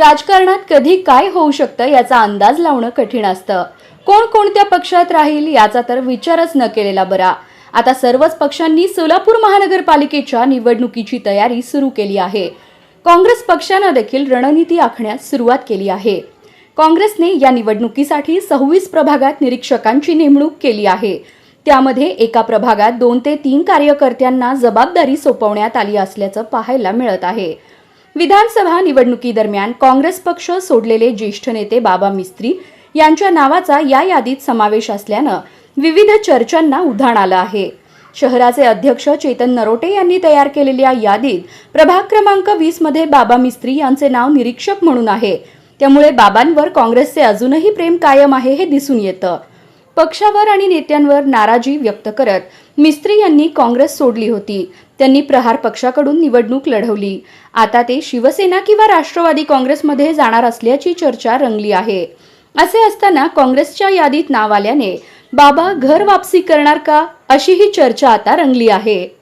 राजकारणात कधी काय होऊ शकतं याचा अंदाज लावणं कठीण असतं. कोण कोणत्या पक्षात राहील याचा तर विचारच न केलेला बरा. आता सर्वच पक्षांनी सोलापूर महानगरपालिकेच्या निवडणुकीची तयारी सुरू केली आहे. काँग्रेस पक्षानं देखील रणनीती आखण्यास सुरुवात केली आहे. काँग्रेसने या निवडणुकीसाठी सव्वीस प्रभागात निरीक्षकांची नेमणूक केली आहे. त्यामध्ये एका प्रभागात दोन ते तीन कार्यकर्त्यांना जबाबदारी सोपवण्यात आली असल्याचं पाहायला मिळत आहे. विधानसभा निवडणुकीदरम्यान काँग्रेस पक्ष सोडलेले ज्येष्ठ नेते बाबा मिस्त्री यांच्या नावाचा या यादीत समावेश असल्यानं विविध चर्चांना उधाण आलं आहे. शहराचे अध्यक्ष चेतन नरोटे यांनी तयार केलेल्या यादीत प्रभाग क्रमांक वीसमध्ये बाबा मिस्त्री यांचे नाव निरीक्षक म्हणून आहे. त्यामुळे बाबांवर काँग्रेसचे अजूनही प्रेम कायम आहे हे दिसून येतं. पक्षावर आणि नेत्यांवर नाराजी व्यक्त करत मिस्त्री यांनी काँग्रेस सोडली होती. त्यांनी प्रहार पक्षाकडून निवडणूक लढवली. आता ते शिवसेना किंवा राष्ट्रवादी काँग्रेसमध्ये जाणार असल्याची चर्चा रंगली आहे. असे असताना काँग्रेसच्या यादीत नाव आल्याने बाबा घर वापसी करणार का? अशी ही चर्चा आता रंगली आहे.